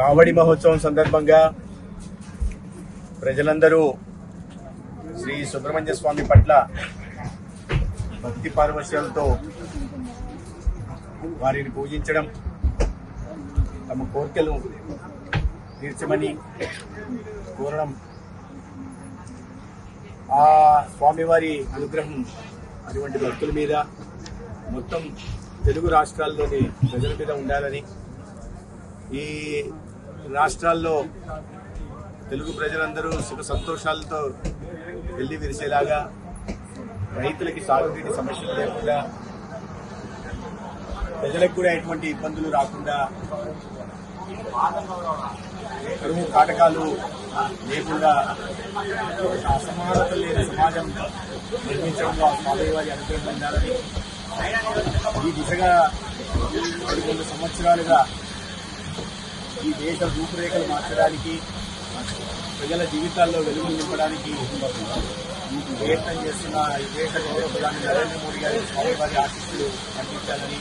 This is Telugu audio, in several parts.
కావడి మహోత్సవం సందర్భంగా ప్రజలందరూ శ్రీ సుబ్రహ్మణ్య స్వామి పట్ల భక్తి పారవశ్యాలతో వారిని పూజించడం తమ కోరికలు తీర్చమని కోరడం ఆ స్వామివారి అనుగ్రహం అటువంటి భక్తుల మీద మొత్తం తెలుగు రాష్ట్రాల్లోని ప్రజల మీద ఉండాలని ఈ రాష్ట్రాల్లో తెలుగు ప్రజలందరూ సుఖ సంతోషాలతో వెళ్ళి విరిసేలాగా రైతులకి సాగునీటి సమస్యలు లేకుండా ప్రజలకు కూడా ఎటువంటి ఇబ్బందులు రాకుండా కరువు కాటకాలు లేకుండా అసమానత లేని సమాజం నిర్మించడంలో స్వామి వారి అనుగ్రహం పొందాలని ఈ దిశగా పదకొండు సంవత్సరాలుగా ఈ దేశ రూపురేఖలు మార్చడానికి ప్రజల జీవితాల్లో వెలుగులు నింపడానికి ప్రయత్నం చేస్తున్న ఈ దేశ గౌరవ ప్రధాని నరేంద్ర మోడీ గారి స్వామివారి ఆశీస్సులు అందించాలని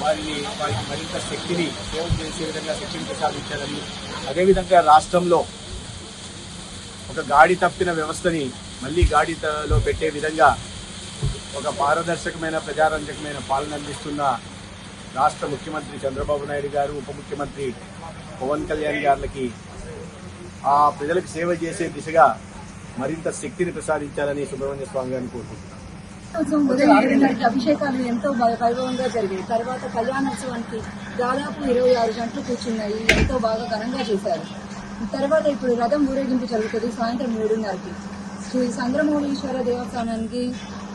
వారిని వారికి మరింత శక్తిని సేవ చేసే విధంగా శక్తిని ప్రసాదించాలని అదేవిధంగా రాష్ట్రంలో ఒక గాడి తప్పిన వ్యవస్థని మళ్ళీ గాడిలో పెట్టే విధంగా ఒక పారదర్శకమైన ప్రజారంజకమైన పాలన అందిస్తున్న రాష్ట్ర ముఖ్యమంత్రి చంద్రబాబు నాయుడు గారు ఉప ముఖ్యమంత్రి పవన్ కళ్యాణ్ గారికి ఆ ప్రజలకు సేవ చేసే దిశగా మరింత శక్తిని ప్రసాదించాలని సుబ్రహ్మణ్య స్వామి గారిని కోరుకుంటున్నాను. అభిషేకాలు ఎంతో వైభవంగా జరిగాయి. తర్వాత కళ్యాణోత్సవానికి దాదాపు ఇరవై ఆరు గంటలు కూర్చున్నాయి. ఎంతో బాగా ఘనంగా చేశారు. తర్వాత ఇప్పుడు రథం ఊరేగింపు జరుగుతుంది సాయంత్రం మూడున్నరకి. శ్రీ చంద్రమౌళీశ్వర దేవస్థానానికి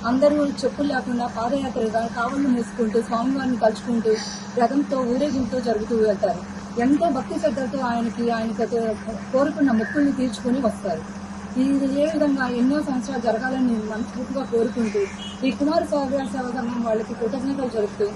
అందరూ చెప్పులు లేకుండా పాదయాత్రగా కావళ్ళు మూసుకుంటూ స్వామివారిని కలుచుకుంటూ రథంతో ఊరేగింపుతో జరుగుతూ వెళ్తారు. ఎంతో భక్తి శ్రద్ధలతో ఆయనకి ఆయనకి కోరుకున్న మొక్కుల్ని తీర్చుకుని వస్తారు. ఇది ఏ విధంగా ఎన్నో సంవత్సరాలు జరగాలని మనస్ఫూర్తిగా కోరుకుంటూ ఈ కుమార స్వామి సేవ సంఘం వాళ్ళకి కృతజ్ఞతలు జరుపుతూ